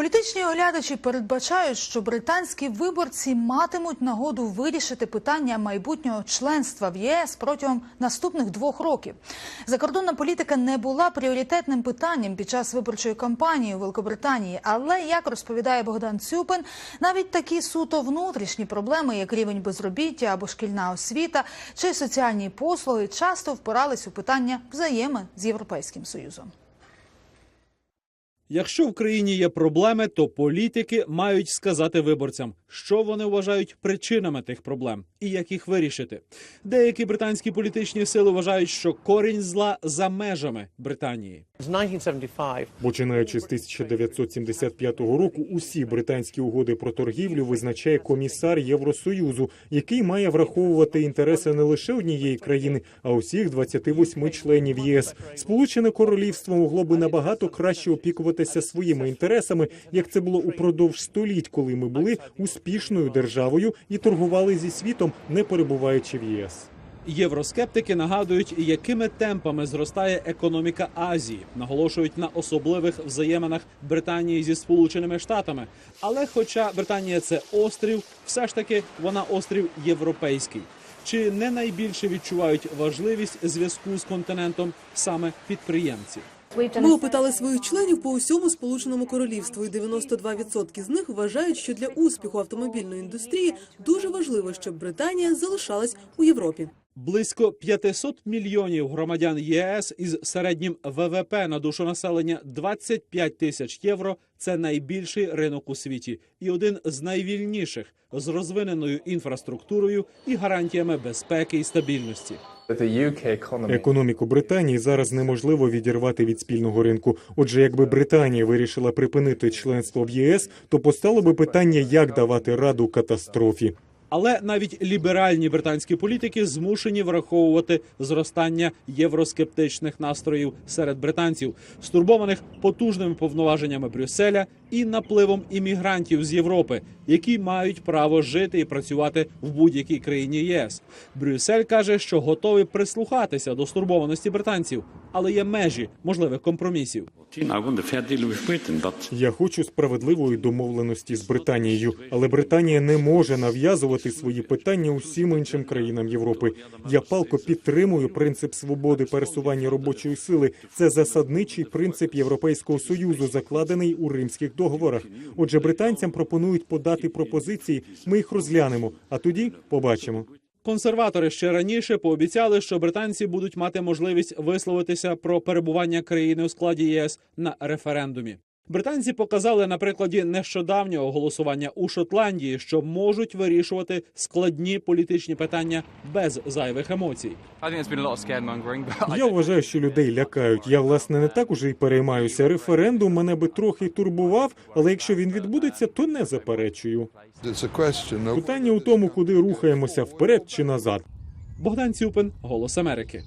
Політичні оглядачі передбачають, що британські виборці матимуть нагоду вирішити питання майбутнього членства в ЄС протягом наступних двох років. Закордонна політика не була пріоритетним питанням під час виборчої кампанії у Великобританії. Але як розповідає Богдан Цюпин, навіть такі суто внутрішні проблеми, як рівень безробіття або шкільна освіта чи соціальні послуги, часто впирались у питання взаємин з європейським союзом. Якщо в країні є проблеми, то політики мають сказати виборцям, що вони вважають причинами тих проблем і як їх вирішити. Деякі британські політичні сили вважають, що корінь зла за межами Британії. З 1975 Починаючи з 1975 року, усі британські угоди про торгівлю визначає комісар Євросоюзу, який має враховувати інтереси не лише однієї країни, а усіх 28 членів ЄС. Сполучене Королівство могло би набагато краще опікуватися своїми інтересами, як це було упродовж століть, коли ми були успішною державою і торгували зі світом, не перебуваючи в ЄС. Євроскептики нагадують, якими темпами зростає економіка Азії, наголошують на особливих взаєминах Британії зі Сполученими Штатами. Але, хоча Британія це острів, все ж таки вона острів європейський. Чи не найбільше відчувають важливість зв'язку з континентом саме підприємці? Ми опитали своїх членів по усьому сполученому королівству, і 92% з них вважають, що для успіху автомобільної індустрії дуже важливо, щоб Британія залишалась у Європі. Близько 500 мільйонів громадян ЄС із середнім ВВП на душу населення 25 тисяч євро. Це найбільший ринок у світі і один з найвільніших з розвиненою інфраструктурою і гарантіями безпеки і стабільності. Економіку Британії зараз неможливо відірвати від спільного ринку. Отже, якби Британія вирішила припинити членство в ЄС, то постало би питання, як давати раду катастрофі. Але навіть ліберальні британські політики змушені враховувати зростання євроскептичних настроїв серед британців, стурбованих потужними повноваженнями Брюсселя і напливом іммігрантів з Європи, які мають право жити і працювати в будь-якій країні ЄС. Брюссель каже, що готовий прислухатися до стурбованості британців, але є межі можливих компромісів. Я хочу справедливої домовленості з Британією, але Британія не може нав'язувати свої питання усім іншим країнам Європи. Я палко підтримую принцип свободи пересування робочої сили. Це засадничий принцип Європейського союзу, закладений у римських договорах. Отже, британцям пропонують подати пропозиції. Ми їх розглянемо, а тоді побачимо. Консерватори ще раніше пообіцяли, що британці будуть мати можливість висловитися про перебування країни у складі ЄС на референдумі. Британці показали на прикладі нещодавнього голосування у Шотландії, що можуть вирішувати складні політичні питання без зайвих емоцій. Я вважаю, що людей лякають. Я власне не так уже й переймаюся. Референдум мене би трохи турбував, але якщо він відбудеться, то не заперечую. Питання у тому, куди рухаємося вперед чи назад. Богдан Цюпин, Голос Америки.